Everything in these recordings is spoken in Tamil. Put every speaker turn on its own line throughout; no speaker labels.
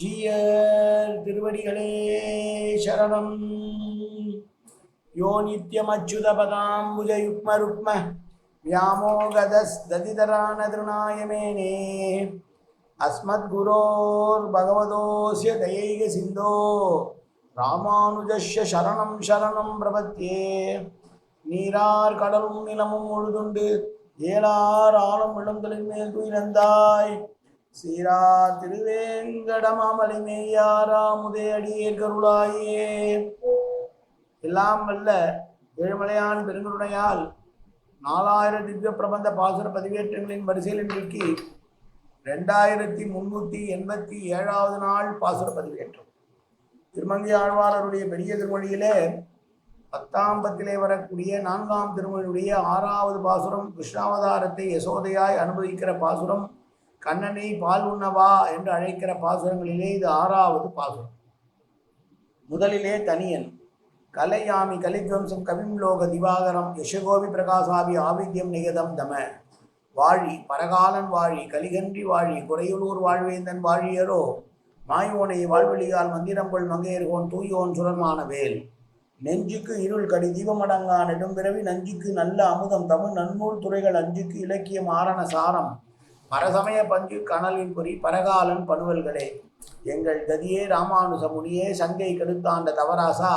ஜீயர் திருவடிகளே சரணம். யோ நித்யம் அச்சுத பதாம்புஜ யுக்ம ருக்ம வியாமோகதஸ்ததிதரான திருநாயமேனே. அஸ்மத்குரோர் பகவதோஸ்ய தயைக சிந்தோ ராமானுஜஸ்ய சரணம் சரணம் பிரபத்தியே நீரார் கடலும் நிலமும் உழுதுண்டு ஏழார் ஆழம் இளந்தலின் மேல் துயிலந்தாய் சீரா திருவேங்கடமாமலை மேயாராமுதே அடியேர் கருளாயே எல்லாம் வல்ல ஏழுமலையான் பெருங்கருணையால் நாலாயிரம் திவ்ய பிரபந்த பாசுர பதிவேற்றங்களின் வரிசையில் இன்றைக்கு ரெண்டாயிரத்தி முன்னூற்றி எண்பத்தி ஏழாவது நாள் பாசுர பதிவேற்றம். திருமங்கி ஆழ்வாரருடைய பெரிய திருமொழியிலே பத்தாம் பத்திலே வரக்கூடிய நான்காம் திருமொழியுடைய ஆறாவது பாசுரம் கிருஷ்ணாவதாரத்தை யசோதையாய் அனுபவிக்கிற பாசுரம் கண்ணனை பால் உண்ணவா என்று அழைக்கிற பாசுரங்களிலே இது ஆறாவது பாசுரம். முதலிலே தனியன். கலையாமி கலித்வம்சம் கவிம் லோக திவாகரம் யசகோபி பிரகாசாபி ஆவித்யம் நிகதம் தம. வாழி பரகாலன் வாழி கலிகன்றி வாழி குறையுளூர் வாழ்வேந்தன் வாழியரோ. மாயோனை வாழ்வெளியால் மந்திரம் கொள் மங்கையர்கோன் தூயோன் சுரமான வேல். நெஞ்சுக்கு இருள் கடி தீபமடங்கா நெடும்பிறவி நஞ்சுக்கு நல்ல அமுதம் தமிழ் நன்னூல் துறைகள் அஞ்சுக்கு இலக்கியம் ஆரண சாரம். பரசமய பஞ்சு கனலின் பொறி பரகாலன் பணுவல்களே. எங்கள் கதியே ராமானுச முனியே சங்கை கெடுத்தாண்ட தவராசா.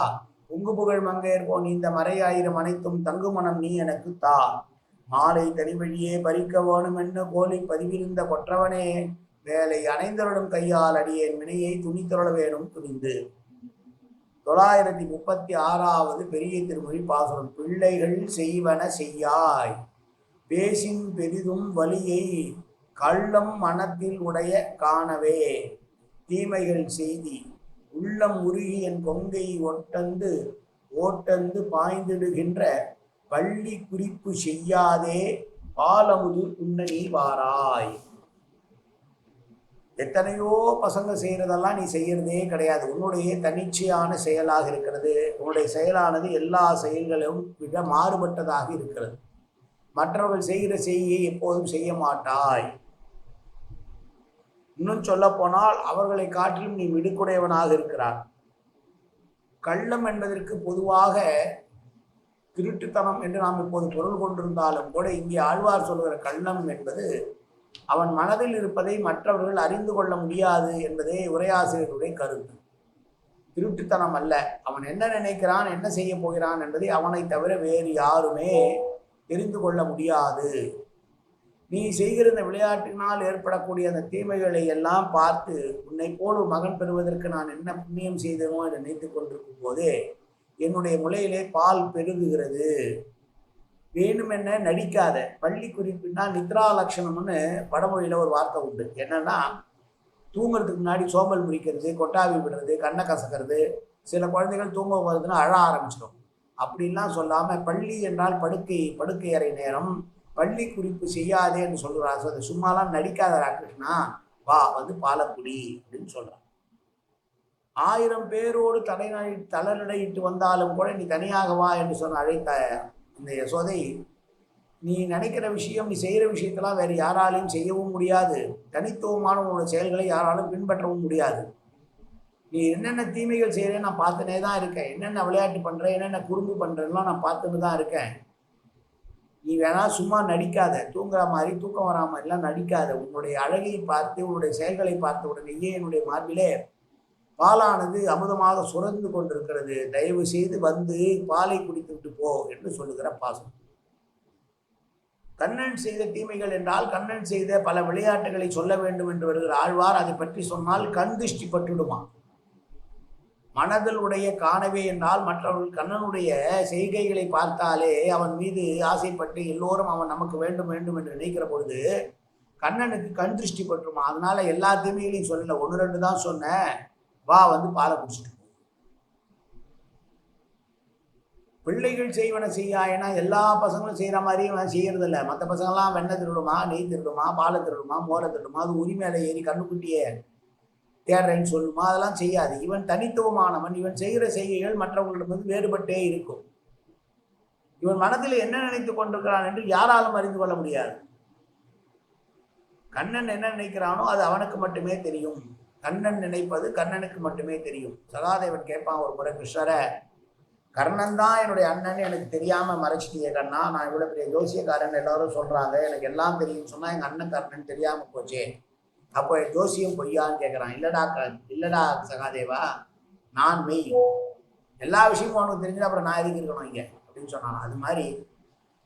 உங்கு புகழ் மங்கையர்போன் இந்த மறையாயிரம் அனைத்தும் தங்குமணம் நீ எனக்கு தா. மாலை தனிவழியே பறிக்க வேணும் என்ன கோலி பதிவிருந்த கொற்றவனே. வேலை அணைந்தருடன் கையால் அடியேன் வினையை துணித்தருள வேணும் துணிந்து. தொள்ளாயிரத்தி முப்பத்தி ஆறாவது பெரிய திருமொழி பாசுரம் பிள்ளைகள் செய்வன செய்யாய். பேசின் பெரிதும் வலியை கள்ளம் மனத்தில் உடைய காணவே. தீமைகள் செய்தி. உள்ளம் உருகி என் கொங்கை ஒட்டந்து ஓட்டந்து பாய்ந்திடுகின்ற பள்ளி குறிப்பு செய்யாதே. பாலமுது உன்னணி வாராய். எத்தனையோ பசங்க செய்கிறதெல்லாம் நீ செய்யறதே கிடையாது. உன்னுடைய தனிச்சையான செயலாக இருக்கிறது. உன்னுடைய செயலானது எல்லா செயல்களும் விட மாறுபட்டதாக இருக்கிறது. மற்றவர்கள் செய்கிற செய்தியை எப்போதும் செய்ய மாட்டாய். இன்னும் சொல்ல போனால் அவர்களை காட்டிலும் நீ மிடுக்குடையவனாக இருக்கிறார் கள்ளம் என்பதற்கு பொதுவாக திருட்டுத்தனம் என்று நாம் இப்போது பொருள் கொண்டிருந்தாலும் கூட இங்கே ஆழ்வார் சொல்கிற கள்ளம் என்பது அவன் மனதில் இருப்பதை மற்றவர்கள் அறிந்து கொள்ள முடியாது என்பதே உரையாசிரியருடைய கருத்து. திருட்டுத்தனம் அல்ல. அவன் என்ன நினைக்கிறான் என்ன செய்ய போகிறான் என்பதை அவனை தவிர வேறு யாருமே தெரிந்து கொள்ள முடியாது. நீ செய்கிற இந்த விளையாட்டினால் ஏற்படக்கூடிய அந்த தீமைகளை எல்லாம் பார்த்து உன்னை போல் ஒரு மகன் பெறுவதற்கு நான் என்ன புண்ணியம் செய்தனோ என்று நினைத்து கொண்டிருக்கும் போதே என்னுடைய முளையிலே பால் பெருகுகிறது. வேணுமென்ன நடிக்காத பள்ளி குறிப்புனா நித்ரா லட்சணம்னு வடமொழியில் ஒரு வார்த்தை உண்டு. என்னன்னா தூங்குறதுக்கு முன்னாடி சோம்பல் முறிக்கிறது கொட்டாவி விடுறது கண்ணை கசக்கிறது சில குழந்தைகள் தூங்க போகிறதுன்னு அழ ஆரம்பிச்சிடும். அப்படிலாம் சொல்லாமல் பள்ளி என்றால் படுக்கை படுக்கை அறை நேரம் பள்ளி குறிப்பு செய்யாதேன்னு சொல்கிறா ஸோ அது சும்மாலாம் நடிக்காத ராகிருஷ்ணா வா வந்து பாலக்குடி அப்படின்னு சொல்கிறான் ஆயிரம் பேரோடு தலைநடை தளநடையிட்டு வந்தாலும் கூட நீ தனியாக வா என்று சொன்ன அழைத்த இந்த யசோதை நீ நினைக்கிற விஷயம் நீ செய்கிற விஷயத்தெல்லாம் வேறு யாராலையும் செய்யவும் முடியாது. தனித்துவமான உன்னோட செயல்களை யாராலும் பின்பற்றவும் முடியாது. நீ என்னென்ன தீமைகள் செய்கிறேன் நான் பார்த்துனே தான் இருக்கேன். என்னென்ன விளையாட்டு பண்ணுறேன் என்னென்ன குறும்பு பண்ணுறேன்லாம் நான் பார்த்துன்னு தான் இருக்கேன். நீ வேணா சும்மா நடிக்காத தூங்குற மாதிரி தூக்கம் வரா மாதிரிலாம் நடிக்காத. உன்னுடைய அழகை பார்த்து உன்னுடைய செயல்களை பார்த்த உடனேயே என்னுடைய மார்பிலே பாலானது அமுதமாக சுரந்து கொண்டிருக்கிறது. தயவு செய்து வந்து பாலை குடித்துவிட்டு போ என்று சொல்லுகிற பாசம். கண்ணன் செய்த தீமைகள் என்றால் கண்ணன் செய்த பல விளையாட்டுகளை சொல்ல வேண்டும் என்று வருகிற ஆழ்வார் அதை பற்றி சொன்னால் கண் திருஷ்டி பட்டுடுமா? மனதில் உடைய காணவே என்றால் மற்றவர்கள் கண்ணனுடைய செய்கைகளை பார்த்தாலே அவன் மீது ஆசைப்பட்டு எல்லோரும் அவன் நமக்கு வேண்டும் வேண்டும் என்று நினைக்கிற பொழுது கண்ணனுக்கு கண் திருஷ்டி பட்டுருமா அதனால எல்லா தீமைகளையும் சொல்லல. ஒன்று ரெண்டு தான் சொன்னேன் வா வந்து பாலை குடிச்சிட்டு பிள்ளைகள் செய்வன செய்யாயனா எல்லா பசங்களும் செய்கிற மாதிரி அவன் செய்யறது இல்லை மற்ற பசங்கள்லாம் வெண்ணெய் திருடுமா நெய் திருடுமா பாலை திருடுமா மோரை திருடுமா? அது உரிமையில ஏறி கண்ணுக்குட்டியே. தேடுறேன்னு சொல்லுமா? அதெல்லாம் செய்யாது. இவன் தனித்துவமானவன். இவன் செய்கிற செய்கைகள் மற்றவர்களிடமிருந்து வேறுபட்டே இருக்கும். இவன் மனதில் என்ன நினைத்துக் கொண்டிருக்கிறான் என்று யாராலும் அறிந்து கொள்ள முடியாது. கண்ணன் என்ன நினைக்கிறானோ அது அவனுக்கு மட்டுமே தெரியும். கண்ணன் நினைப்பது கண்ணனுக்கு மட்டுமே தெரியும். சகாதேவன் கேட்பான் ஒரு முறை கிருஷ்ணரை கர்ணன் தான் என்னுடைய அண்ணன். எனக்கு தெரியாமல் மறைச்சிட்டிய கண்ணா. நான் இவ்வளோ பெரிய ஜோசியக்காரன். எல்லாரும் சொல்கிறாங்க எனக்கு எல்லாம் தெரியும். சொன்னால் எங்கள் அண்ணன் கர்ணன் தெரியாமல் போச்சே. அப்போ ஜோசியம் பொய்யான்னு கேட்குறான் இல்லடா க- இல்லடா சகாதேவா நான் மெய். எல்லா விஷயமும் அவனுக்கு தெரிஞ்சு அப்புறம் நான் எதுக்கு இருக்கணும் இங்கே? அப்படின்னு சொன்னான். அது மாதிரி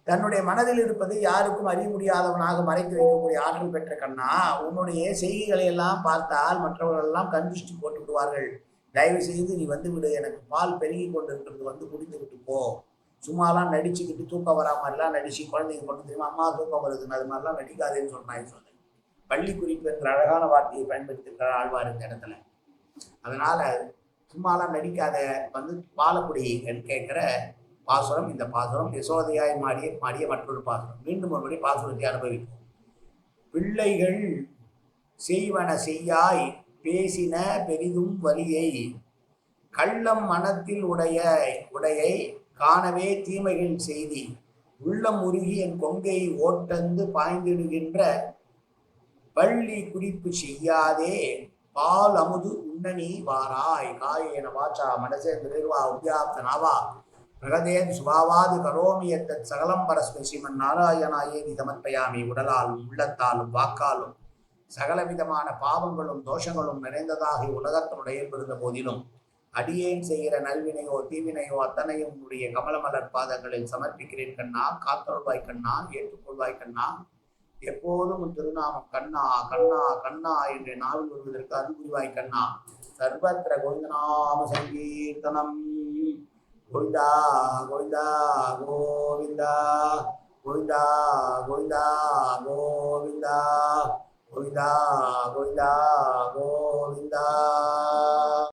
தன்னுடைய மனதில் இருப்பது யாருக்கும் அறிய முடியாதவனாக மறைத்து வைக்கக்கூடிய ஆற்றல் பெற்ற கண்ணா உன்னுடைய செய்திகளை எல்லாம் பார்த்தால் மற்றவர்கள் எல்லாம் கண்திஷ்டி போட்டு விடுவார்கள். தயவு செய்து நீ வந்து விடு. எனக்கு பால் பெருகி கொண்டு இருக்கிறது வந்து குடித்து விட்டு போ. சும்மாலாம் நடிச்சுக்கிட்டு தூக்கம் வரா மாதிரிலாம் நடிச்சு குழந்தைங்க கொண்டு தெரியுமா? அம்மா தூக்கம் வருதுன்னு. அது மாதிரிலாம் நடிக்காதேன்னு சொன்னாங்க சொன்னேன். பள்ளி குறிப்பு என்ற அழகான வார்த்தையை பயன்படுத்தியிருக்கிறார் ஆழ்வார் இந்த இடத்துல. அதனால சும்மாலாம் நடிக்காத வந்து பாலக்குடி கேட்கிற பாசுரம் இந்த பாசுரம் யசோதையாய் மாடிய மாடிய மற்றொரு பாசுரம். மீண்டும் ஒருபடி பாசுரத்தை அனுபவிப்போம். பிள்ளைகள் செய்வன செய்யாய் பேசின பெரிதும் வலியை கள்ளம் மனத்தில் உடைய உடையை காணவே தீமைகள் செய்தி உள்ளம் உருகி என் கொங்கை ஓட்டந்து பாய்ந்திடுகின்ற பள்ளி குடிப்பு செய்யாதே. பால் அமுது உண்ணனி வாராய். காயேன வாச்சா மனசே நிர்வா உத்யாப்த பிரகதேன் சுபாவாது கரோமி எத்தத் சகலம் பரஸ்மை ஸ்ரீமன் நாராயணாயேதி சமர்ப்பயாமி உடலாலும் உள்ளத்தாலும் வாக்காலும் சகலவிதமான பாவங்களும் தோஷங்களும் நிறைந்ததாகி உலகத்தினுடைய இருந்த போதிலும் அடியேன் செய்கிற நல்வினையோ தீவினையோ அத்தனையும் உன்னுடைய கமலமலர் பாதங்களில் சமர்ப்பிக்கிறேன் கண்ணா. காத்தொழுவாய் கண்ணா. ஏற்றுக்கொள்வாய் கண்ணா. எப்போதும் திருநாமம் கண்ணா கண்ணா கண்ணா என்று நாவில் வருவதற்கு அறிகுறிவாய் கண்ணா. சர்வத்திர கோவிந்தநாம சங்கீர்த்தனம் கோவிந்தா கோவிந்தா கோவிந்தா கோவிந்தா கோவிந்தா கோவிந்தா கோவிந்தா கோவிந்தா கோவிந்தா.